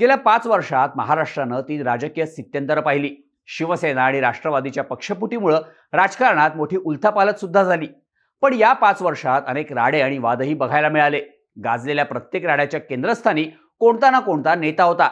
गेल्या पाच वर्षात महाराष्ट्रानं ती राजकीय स्थित्यंतर पाहिली. शिवसेना आणि राष्ट्रवादीच्या पक्षपुटीमुळं राजकारणात मोठी उलथापालत सुद्धा झाली. पण या पाच वर्षात अनेक राडे आणि वादही बघायला मिळाले. गाजलेल्या प्रत्येक राड्याच्या केंद्रस्थानी कोणता ना कोणता नेता होता.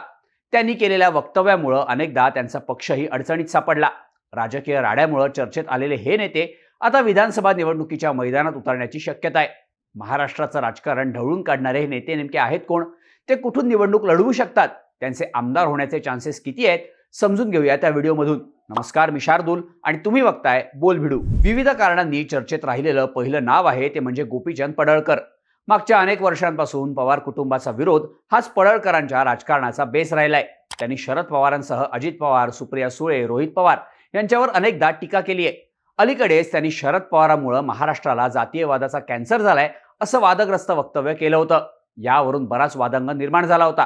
त्यांनी केलेल्या वक्तव्यामुळं अनेकदा त्यांचा पक्षही अडचणीत सापडला. राजकीय राड्यामुळं चर्चेत आलेले हे नेते आता विधानसभा निवडणुकीच्या मैदानात उतरण्याची शक्यता आहे. महाराष्ट्राचं राजकारण ढवळून काढणारे हे नेते नेमके आहेत कोण? ते कुठून निवडणूक लढवू शकतात? त्यांचे आमदार होण्याचे चान्सेस किती आहेत? समजून घेऊया त्या व्हिडिओमधून. नमस्कार मी शार्दूल आणि तुम्ही बघताय बोल भिडू. विविध कारणांनी चर्चेत राहिलेलं पहिलं नाव आहे ते म्हणजे गोपीचंद पडळकर. मागच्या अनेक वर्षांपासून पवार कुटुंबाचा विरोध हाच पडळकरांच्या राजकारणाचा बेस राहिलाय. त्यांनी शरद पवारांसह अजित पवार सुप्रिया सुळे रोहित पवार यांच्यावर अनेकदा टीका केली आहे. अलीकडेच त्यांनी शरद पवारांमुळे महाराष्ट्राला जातीयवादाचा कॅन्सर झालाय असं वादग्रस्त वक्तव्य केलं होतं. यावरून बराच वादंग निर्माण झाला होता.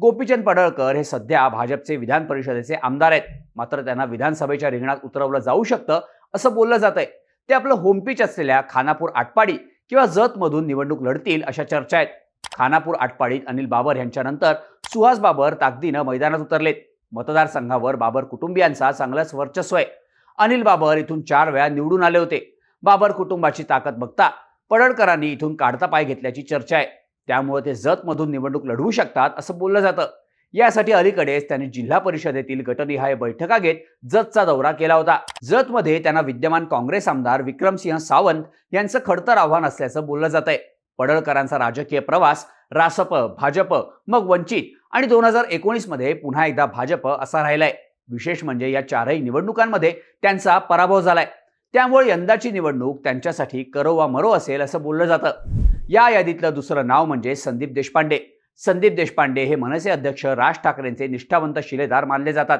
गोपीचंद पडळकर हे सध्या भाजपचे विधान परिषदेचे आमदार आहेत. मात्र त्यांना विधानसभेच्या रिंगणात उतरवलं जाऊ शकतं असं बोललं जात आहे ते आपलं होमपिच असलेल्या खानापूर आटपाडी किंवा जतमधून निवडणूक लढतील अशा चर्चा आहेत. खानापूर आटपाडीत अनिल बाबर यांच्यानंतर सुहास बाबर ताकदीनं मैदानात उतरलेत. मतदारसंघावर बाबर कुटुंबियांचा चांगलंच वर्चस्व आहे. अनिल बाबर इथून चार वेळा निवडून आले होते. बाबर कुटुंबाची ताकद बघता पडळकरांनी इथून काढता पाय घेतल्याची चर्चा आहे. त्यामुळे ते जतमधून निवडणूक लढवू शकतात असं बोललं जातं. यासाठी अलीकडेच त्यांनी जिल्हा परिषदेतील गटनिहाय बैठका घेत जतचा दौरा केला होता. जतमध्ये त्यांना विद्यमान काँग्रेस आमदार विक्रमसिंह सावंत यांचं खडतर आव्हान असल्याचं बोललं जात आहे पडळकरांचा राजकीय प्रवास रासप भाजप मग वंचित आणि दोन हजार एकोणीसमध्ये पुन्हा एकदा भाजप असा राहिलाय. विशेष म्हणजे या चारही निवडणुकांमध्ये त्यांचा पराभव झालाय. त्यामुळे यंदाची निवडणूक त्यांच्यासाठी करो वा मरो असेल असं बोललं जातं. या यादीतलं दुसरं नाव म्हणजे संदीप देशपांडे. संदीप देशपांडे हे मनसे अध्यक्ष राज ठाकरेंचे निष्ठावंत शिलेदार मानले जातात.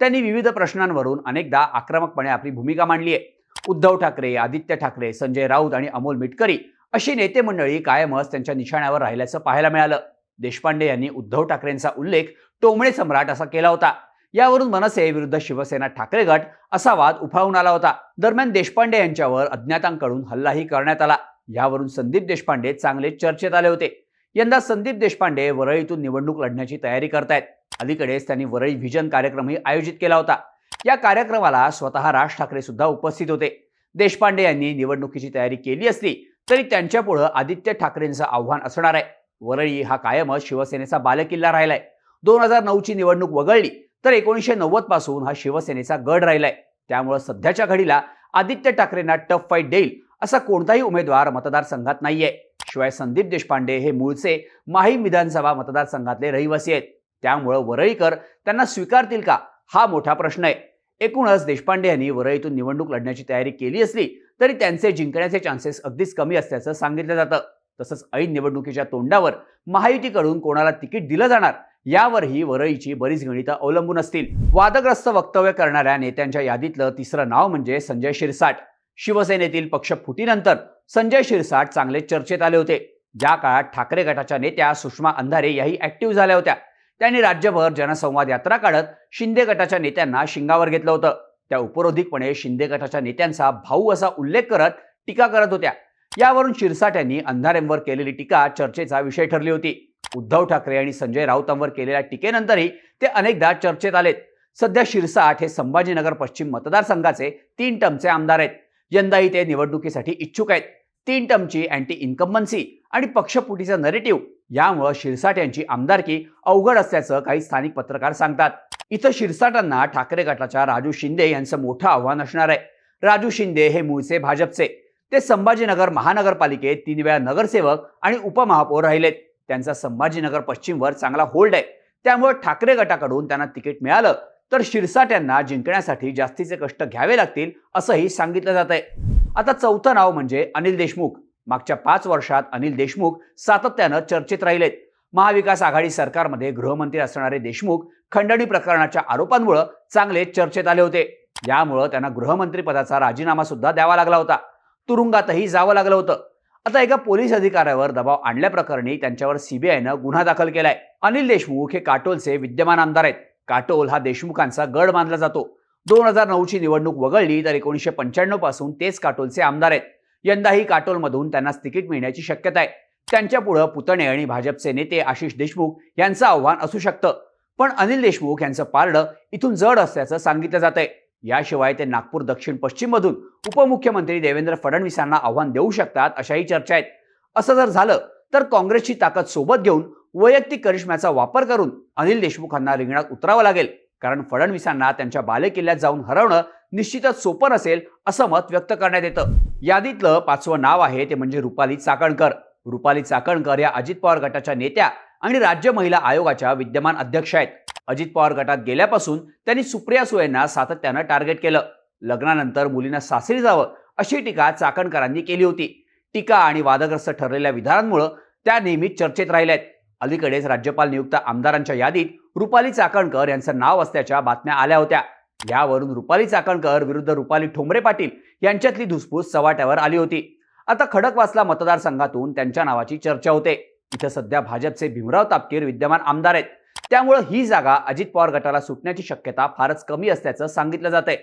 त्यांनी विविध प्रश्नांवरून अनेकदा आक्रमकपणे आपली भूमिका मांडली आहे. उद्धव ठाकरे आदित्य ठाकरे संजय राऊत आणि अमोल मिटकरी अशी नेते मंडळी कायमच त्यांच्या निशाण्यावर राहिल्याचं पाहायला मिळालं. देशपांडे यांनी उद्धव ठाकरेंचा उल्लेख टोमळे सम्राट असा केला होता. यावरून मनसे विरुद्ध शिवसेना ठाकरे गट असा वाद उफाळून आला होता. दरम्यान देशपांडे यांच्यावर अज्ञातांकडून हल्लाही करण्यात आला. यावरून संदीप देशपांडे चांगले चर्चेत आले होते. यंदा संदीप देशपांडे वरळीतून निवडणूक लढण्याची तयारी करतायत. अलीकडेच त्यांनी वरळी व्हिजन कार्यक्रमही आयोजित केला होता. या कार्यक्रमाला स्वतः राज ठाकरे सुद्धा उपस्थित होते. देशपांडे यांनी निवडणुकीची तयारी केली असली तरी त्यांच्यापुढं आदित्य ठाकरेंचं आव्हान असणार आहे. वरळी हा कायमच शिवसेनेचा बालेकिल्ला राहिलाय. दोन हजार नऊची निवडणूक वगळली तर एकोणीसशे नव्वदपासून हा शिवसेनेचा गड राहिलाय. त्यामुळं सध्याच्या घडीला आदित्य ठाकरेंना टफ फाईट देईल असा कोणताही उमेदवार मतदारसंघात नाहीये. शिवाय संदीप देशपांडे हे मूळचे माहीम विधानसभा मतदारसंघातले रहिवासी आहेत. त्यामुळं वरळीकर त्यांना स्वीकारतील का? हा मोठा प्रश्न आहे. एकूणच देशपांडे यांनी वरळीतून निवडणूक लढण्याची तयारी केली असली तरी त्यांचे जिंकण्याचे चान्सेस अगदीच कमी असल्याचं सांगितलं जातं. तसंच ऐन निवडणुकीच्या तोंडावर महायुतीकडून कोणाला तिकीट दिलं जाणार? यावरही वरळीची बरीच गणितं अवलंबून असतील. वादग्रस्त वक्तव्य करणाऱ्या नेत्यांच्या यादीतलं तिसरं नाव म्हणजे संजय शिरसाट. शिवसेनेतील पक्ष फुटीनंतर संजय शिरसाट चांगले चर्चेत आले होते. ज्या काळात ठाकरे गटाच्या नेत्या सुषमा अंधारे याही ऍक्टिव्ह झाल्या होत्या. त्यांनी राज्यभर जनसंवाद यात्रा काढत शिंदे गटाच्या नेत्यांना शिंगावर घेतलं होतं. त्या उपरोधिकपणे शिंदे गटाच्या नेत्यांचा भाऊ असा उल्लेख करत टीका करत होत्या. यावरून शिरसाट यांनी अंधारेंवर केलेली टीका चर्चेचा विषय ठरली होती. उद्धव ठाकरे आणि संजय राऊतांवर केलेल्या टीकेनंतरही ते अनेकदा चर्चेत आलेत. सध्या शिरसाट हे संभाजीनगर पश्चिम मतदारसंघाचे तीन टर्मचे आमदार आहेत. यंदाही ते निवडणुकीसाठी इच्छुक आहेत. तीन टर्मची अँटी इन्कम्बन्सी आणि पक्षपुटीचं नरेटिव्ह यामुळं शिरसाट यांची आमदारकी अवघड असल्याचं काही स्थानिक पत्रकार सांगतात. इथं शिरसाटांना ठाकरे गटाच्या राजू शिंदे यांचं मोठं आव्हान असणार आहे. राजू शिंदे हे मूळचे भाजपचे. ते संभाजीनगर महानगरपालिकेत तीन वेळा नगरसेवक आणि उपमहापौर राहिलेत. त्यांचा संभाजीनगर पश्चिमवर चांगला होल्ड आहे. त्यामुळे ठाकरे गटाकडून त्यांना तिकीट मिळालं. तर शिरसाट्यांना जिंकण्यासाठी जास्तीचे कष्ट घ्यावे लागतील असंही सांगितलं जात आहे आता चौथं नाव म्हणजे अनिल देशमुख. मागच्या पाच वर्षात अनिल देशमुख सातत्यानं चर्चेत राहिलेत. महाविकास आघाडी सरकारमध्ये गृहमंत्री असणारे देशमुख खंडणी प्रकरणाच्या आरोपांमुळे चांगले चर्चेत आले होते. यामुळं त्यांना गृहमंत्री पदाचा राजीनामा सुद्धा द्यावा लागला होता. तुरुंगातही जावं लागलं होतं. आता एका पोलीस अधिकाऱ्यावर दबाव आणल्याप्रकरणी त्यांच्यावर सीबीआयनं गुन्हा दाखल केलाय. अनिल देशमुख हे काटोलचे विद्यमान आमदार आहेत. काटोल हा देशमुखांचा गड मानला जातो. दोन हजार नऊची निवडणूक वगळली तर एकोणीसशे पंच्याण्णवपासून तेच काटोलचे आमदार आहेत. यंदाही काटोलमधून त्यांना तिकीट मिळण्याची शक्यता आहे. त्यांच्या पुढं पुतणे आणि भाजपचे नेते आशिष देशमुख यांचं आव्हान असू शकतं. पण अनिल देशमुख यांचं पारडं इथून जड असल्याचं सांगितलं जात आहे याशिवाय ते नागपूर दक्षिण पश्चिममधून उपमुख्यमंत्री देवेंद्र फडणवीसांना आव्हान देऊ शकतात अशाही चर्चा आहेत. असं जर झालं तर काँग्रेसची ताकद सोबत घेऊन वैयक्तिक करिश्म्याचा वापर करून अनिल देशमुखांना रिंगणात उतरावं लागेल. कारण फडणवीसांना त्यांच्या बालेकिल्ल्यात जाऊन हरवणं निश्चितच सोपं नसेल असं मत व्यक्त करण्यात येतं. यादीतलं पाचवं नाव आहे ते म्हणजे रुपाली चाकणकर. रुपाली चाकणकर या अजित पवार गटाच्या नेत्या आणि राज्य महिला आयोगाच्या विद्यमान अध्यक्ष आहेत. अजित पवार गटात गेल्यापासून त्यांनी सुप्रिया सुळेंना सातत्यानं टार्गेट केलं. लग्नानंतर मुलींना सासरी जावं अशी टीका चाकणकरांनी केली होती. टीका आणि वादग्रस्त ठरलेल्या विधानांमुळे त्या नेहमीच चर्चेत राहिल्या आहेत अलीकडेच राज्यपाल नियुक्त आमदारांच्या यादीत रुपाली चाकणकर यांचं नाव असल्याच्या बातम्या आल्या होत्या. यावरून रुपाली चाकणकर विरुद्ध रुपाली ठोंबरे पाटील यांच्यातली धुसफूस सवाट्यावर आली होती. आता खडकवासला मतदारसंघातून त्यांच्या नावाची चर्चा होते. इथं सध्या भाजपचे भीमराव तापकीर विद्यमान आमदार आहेत. त्यामुळे ही जागा अजित पवार गटाला सुटण्याची शक्यता फारच कमी असल्याचं सांगितलं जात आहे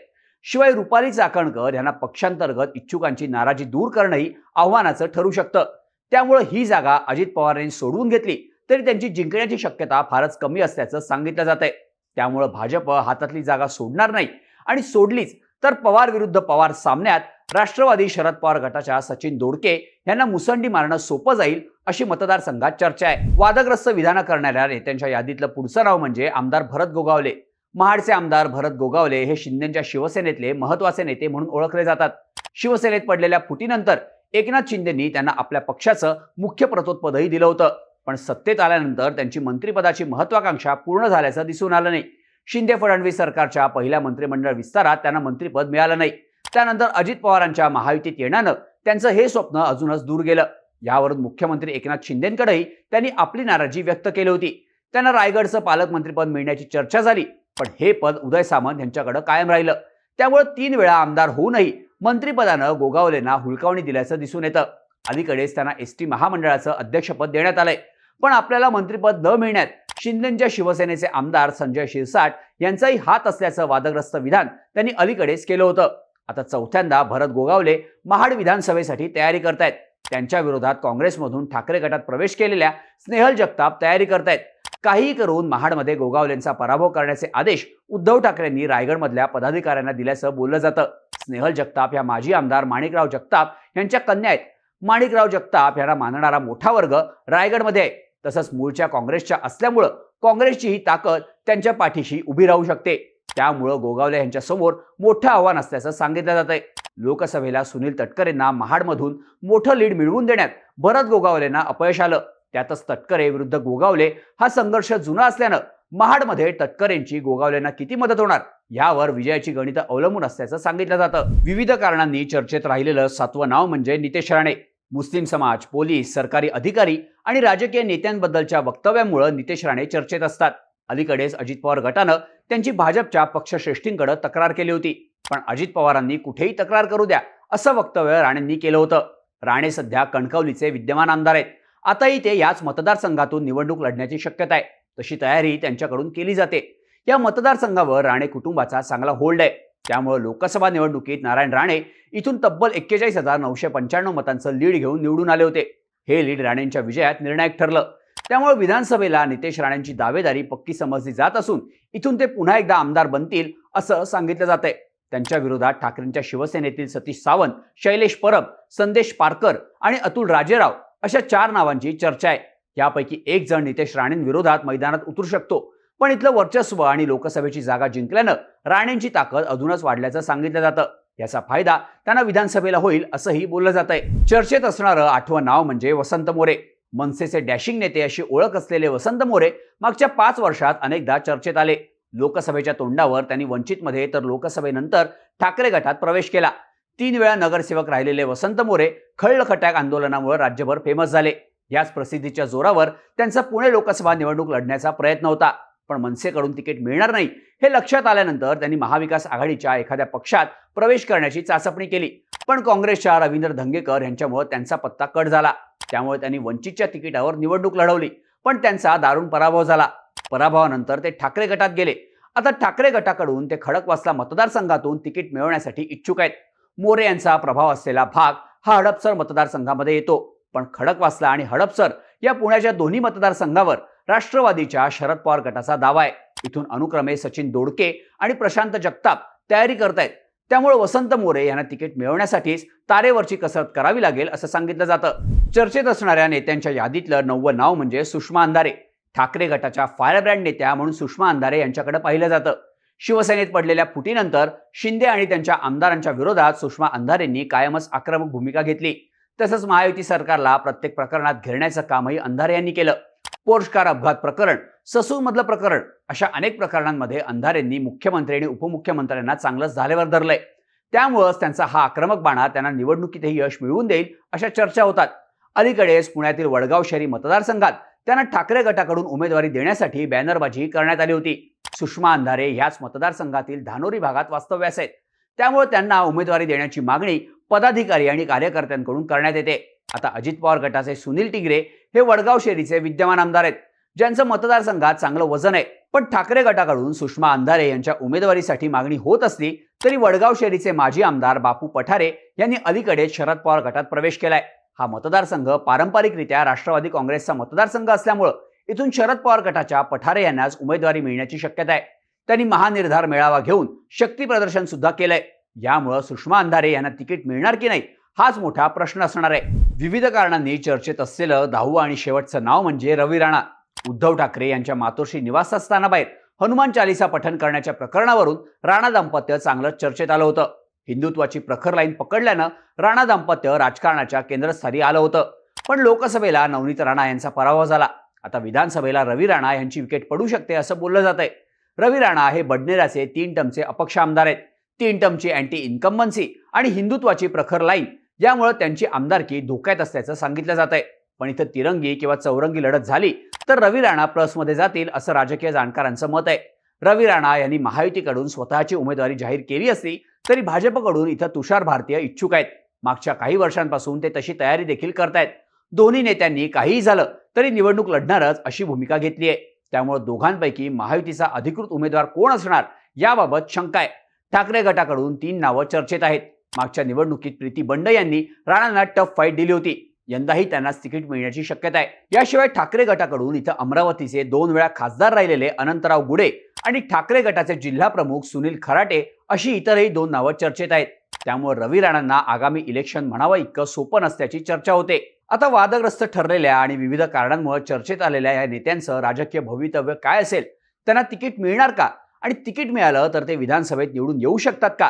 शिवाय रुपाली चाकणकर यांना पक्षांतर्गत इच्छुकांची नाराजी दूर करणंही आव्हानाचं ठरू शकतं. त्यामुळे ही जागा अजित पवार यांनी सोडवून घेतली तरी त्यांची जिंकण्याची शक्यता फारच कमी असल्याचं सांगितलं जात आहे त्यामुळे भाजप हातातली जागा सोडणार नाही आणि सोडलीच तर पवार विरुद्ध पवार सामन्यात राष्ट्रवादी शरद पवार गटाच्या सचिन दोडके यांना मुसंडी मारणं सोपं जाईल अशी मतदारसंघात चर्चा आहे. वादग्रस्त विधानं करणाऱ्या नेत्यांच्या यादीतलं पुढचं नाव म्हणजे आमदार भरत गोगावले. महाडचे आमदार भरत गोगावले हे शिंदेच्या शिवसेनेतले महत्त्वाचे नेते म्हणून ओळखले जातात. शिवसेनेत पडलेल्या फुटीनंतर एकनाथ शिंदेंनी त्यांना आपल्या पक्षाचं मुख्य प्रतोत्पदही दिलं होतं. पण सत्तेत आल्यानंतर त्यांची मंत्रिपदाची महत्वाकांक्षा पूर्ण झाल्याचं दिसून आलं नाही. शिंदे फडणवीस सरकारच्या पहिल्या मंत्रिमंडळ विस्तारात त्यांना मंत्रिपद मिळालं नाही. त्यानंतर अजित पवारांच्या महायुतीत येण्यानं त्यांचं हे स्वप्न अजूनच दूर गेलं. यावरून मुख्यमंत्री एकनाथ शिंदेकडेही त्यांनी आपली नाराजी व्यक्त केली होती. त्यांना रायगडचं पालकमंत्रीपद मिळण्याची चर्चा झाली पण हे पद उदय सामंत यांच्याकडे कायम राहिलं. त्यामुळे तीन वेळा आमदार होऊनही मंत्रीपदानं गोगावलेंना हुलकावणी दिल्याचं दिसून येतं. अलीकडेच त्यांना एस टी महामंडळाचं अध्यक्षपद देण्यात आलंय. पण आपल्याला मंत्रिपद न मिळण्यात शिंदेच्या शिवसेनेचे आमदार संजय शिरसाट यांचाही हात असल्याचं वादग्रस्त विधान त्यांनी अलीकडेच केलं होतं. आता चौथ्यांदा भरत गोगावले महाड विधानसभेसाठी तयारी करतायत. त्यांच्या विरोधात काँग्रेसमधून ठाकरे गटात प्रवेश केलेल्या स्नेहल जगताप तयारी करतायत. काही करून महाडमध्ये गोगावलेंचा पराभव करण्याचे आदेश उद्धव ठाकरेंनी रायगडमधल्या पदाधिकाऱ्यांना दिल्याचं बोललं जातं. स्नेहल जगताप या माजी आमदार माणिकराव जगताप यांच्या कन्या आहेत. माणिकराव जगताप यांना मानणारा मोठा वर्ग रायगडमध्ये आहे. तसंच मूळच्या काँग्रेसच्या असल्यामुळं काँग्रेसची ही ताकद त्यांच्या पाठीशी उभी राहू शकते. त्यामुळं गोगावले यांच्या समोर मोठं आव्हान असल्याचं सांगितलं जात आहे लोकसभेला सुनील तटकरेंना महाडमधून मोठं लीड मिळवून देण्यात भरत गोगावलेंना अपयश आलं. त्यातच तटकरे विरुद्ध गोगावले हा संघर्ष जुना असल्यानं महाडमध्ये तटकरेंची गोगावलेंना किती मदत होणार? यावर विजयाची गणितं अवलंबून असल्याचं सांगितलं जातं. विविध कारणांनी चर्चेत राहिलेलं सातवं नाव म्हणजे नितेश राणे. मुस्लिम समाज पोलीस सरकारी अधिकारी आणि राजकीय नेत्यांबद्दलच्या वक्तव्यामुळे नितेश राणे चर्चेत असतात. अलीकडेच अजित पवार गटानं त्यांची भाजपच्या पक्षश्रेष्ठींकडे तक्रार केली होती. पण अजित पवारांनी कुठेही तक्रार करू द्या असं वक्तव्य राणेंनी केलं होतं. राणे सध्या कणकवलीचे विद्यमान आमदार आहेत. आताही ते याच मतदारसंघातून निवडणूक लढण्याची शक्यता आहे. तशी तयारी त्यांच्याकडून केली जाते. या मतदारसंघावर राणे कुटुंबाचा चांगला होल्ड आहे. त्यामुळे लोकसभा निवडणुकीत नारायण राणे इथून तब्बल एक्केचाळीस हजार नऊशे पंच्याण्णव मतांचं लीड घेऊन निवडून आले होते. हे लीड राणेंच्या विजयात निर्णायक ठरलं. त्यामुळे विधानसभेला नितेश राणेंची दावेदारी पक्की समजली जात असून इथून ते पुन्हा एकदा आमदार बनतील असं सांगितलं जात आहे त्यांच्या विरोधात ठाकरेंच्या शिवसेनेतील सतीश सावंत शैलेश परब संदेश पारकर आणि अतुल राजेराव अशा चार नावांची चर्चा आहे. यापैकी एक जण नितेश राणेंविरोधात मैदानात उतरू शकतो. पण इथलं वर्चस्व आणि लोकसभेची जागा जिंकल्यानं राणेंची ताकद अजूनच वाढल्याचं सांगितलं जातं. याचा फायदा त्यांना विधानसभेला होईल असंही बोललं जात आहे चर्चेत असणारं आठवं नाव म्हणजे वसंत मोरे. मनसेचे डॅशिंग नेते अशी ओळख असलेले वसंत मोरे मागच्या पाच वर्षात अनेकदा चर्चेत आले. लोकसभेच्या तोंडावर त्यांनी वंचितमध्ये तर लोकसभेनंतर ठाकरे गटात प्रवेश केला. तीन वेळा नगरसेवक राहिलेले वसंत मोरे खळखटाक आंदोलनामुळे राज्यभर फेमस झाले. याच प्रसिद्धीच्या जोरावर त्यांचा पुणे लोकसभा निवडणूक लढण्याचा प्रयत्न होता. पण मनसेकडून तिकीट मिळणार नाही हे लक्षात आल्यानंतर त्यांनी महाविकास आघाडीच्या एखाद्या पक्षात प्रवेश करण्याची चाचपणी केली. पण काँग्रेसच्या रवींद्र धंगेकर यांच्यामुळे त्यांचा पत्ता कट झाला. त्यामुळे त्यांनी वंचितच्या तिकिटावर निवडणूक लढवली. पण त्यांचा दारुण पराभव झाला. पराभवानंतर ते ठाकरे गटात गेले. आता ठाकरे गटाकडून ते खडकवासला मतदारसंघातून तिकीट मिळवण्यासाठी इच्छुक आहेत. मोरे यांचा प्रभाव असलेला भाग हा हडपसर मतदारसंघामध्ये येतो. पण खडकवासला आणि हडपसर या पुण्याच्या दोन्ही मतदारसंघावर राष्ट्रवादीच्या शरद पवार गटाचा दावा आहे. इथून अनुक्रमे सचिन दोडके आणि प्रशांत जगताप तयारी करतायत. त्यामुळे वसंत मोरे यांना तिकीट मिळवण्यासाठीच तारेवरची कसरत करावी लागेल असं सांगितलं जातं. चर्चेत असणाऱ्या नेत्यांच्या यादीतलं नववं नाव म्हणजे सुषमा अंधारे. ठाकरे गटाच्या फायरब्रँड नेत्या म्हणून सुषमा अंधारे यांच्याकडे पाहिलं जातं. शिवसेनेत पडलेल्या फुटीनंतर शिंदे आणि त्यांच्या आमदारांच्या विरोधात सुषमा अंधारेंनी कायमच आक्रमक भूमिका घेतली. तसंच महायुती सरकारला प्रत्येक प्रकरणात घेरण्याचं कामही अंधारे यांनी केलं. पोर्श कार अपघात प्रकरण ससूमधलं प्रकरण अशा अनेक प्रकरणांमध्ये अंधारेंनी मुख्यमंत्री आणि उपमुख्यमंत्र्यांना चांगलंच झालेवर धरलंय. त्यामुळंच त्यांचा हा आक्रमक बाणा त्यांना निवडणुकीतही यश मिळवून देईल अशा चर्चा होतात. अलीकडेच पुण्यातील वडगाव शहरी मतदारसंघात त्यांना ठाकरे गटाकडून उमेदवारी देण्यासाठी बॅनरबाजी करण्यात आली होती. सुषमा अंधारे ह्याच मतदारसंघातील धानोरी भागात वास्तव्यास आहेत. त्यामुळे त्यांना उमेदवारी देण्याची मागणी पदाधिकारी आणि कार्यकर्त्यांकडून करण्यात येते. आता अजित पवार गटाचे सुनील टिगरे हे वडगाव शेरीचे विद्यमान आमदार आहेत ज्यांचं मतदारसंघात चांगलं वजन आहे. पण ठाकरे गटाकडून सुषमा अंधारे यांच्या उमेदवारीसाठी मागणी होत असली तरी वडगाव शेरीचे माजी आमदार बापू पठारे यांनी अलीकडे शरद पवार गटात प्रवेश केलाय. हा मतदारसंघ पारंपरिकरित्या राष्ट्रवादी काँग्रेसचा मतदारसंघ असल्यामुळं इथून शरद पवार गटाच्या पठारे यांनाच उमेदवारी मिळण्याची शक्यता आहे. त्यांनी महानिर्धार मेळावा घेऊन शक्ती प्रदर्शन सुद्धा केलंय. यामुळं सुषमा अंधारे यांना तिकीट मिळणार की नाही हाच मोठा प्रश्न असणार आहे. विविध कारणांनी चर्चेत असलेलं दहावं आणि शेवटचं नाव म्हणजे रवी राणा. उद्धव ठाकरे यांच्या मातोश्री निवासस्थानाबाहेर हनुमान चालिसा पठण करण्याच्या प्रकरणावरून राणा दाम्पत्य चांगलंच चर्चेत आलं होतं. हिंदुत्वाची प्रखर लाईन पकडल्यानं राणा दाम्पत्य राजकारणाच्या केंद्रस्थानी आलं होतं. पण लोकसभेला नवनीत राणा यांचा पराभव झाला. आता विधानसभेला रवी राणा यांची विकेट पडू शकते असं बोललं जात आहे रवी राणा हे बडनेराचे तीन टमचे अपक्ष आमदार आहेत. तीन टमची अँटी इन्कम्बन्सी आणि हिंदुत्वाची प्रखर लाईन यामुळे त्यांची आमदारकी धोक्यात असल्याचं सांगितलं जात आहे पण इथं तिरंगी किंवा चौरंगी लढत झाली तर रवी राणा प्लसमध्ये जातील असं राजकीय जाणकारांचं मत आहे. रवी राणा यांनी महायुतीकडून स्वतःची उमेदवारी जाहीर केली असली तरी भाजपकडून इथं तुषार भारतीय इच्छुक आहेत. मागच्या काही वर्षांपासून ते तशी तयारी देखील करतायत. दोन्ही नेत्यांनी काहीही झालं तरी निवडणूक लढणारच अशी भूमिका घेतली आहे. त्यामुळे दोघांपैकी महायुतीचा अधिकृत उमेदवार कोण असणार याबाबत शंका आहे. ठाकरे गटाकडून तीन नावं चर्चेत आहेत. मागच्या निवडणुकीत प्रीती बंड यांनी राणांना टफ फाईट दिली होती. यंदाही त्यांनाच तिकीट मिळण्याची शक्यता आहे. याशिवाय ठाकरे गटाकडून इथं अमरावतीचे दोन वेळा खासदार राहिलेले अनंतराव गुडे आणि ठाकरे गटाचे जिल्हा प्रमुख सुनील खराटे अशी इतरही दोन नावं चर्चेत आहेत. त्यामुळे रवी राणांना आगामी इलेक्शन म्हणावं इतकं सोपं नसल्याची चर्चा होते. आता वादग्रस्त ठरलेल्या आणि विविध कारणांमुळे चर्चेत आलेल्या या नेत्यांचं राजकीय भवितव्य काय असेल? त्यांना तिकीट मिळणार का? आणि तिकीट मिळालं तर ते विधानसभेत निवडून येऊ शकतात का?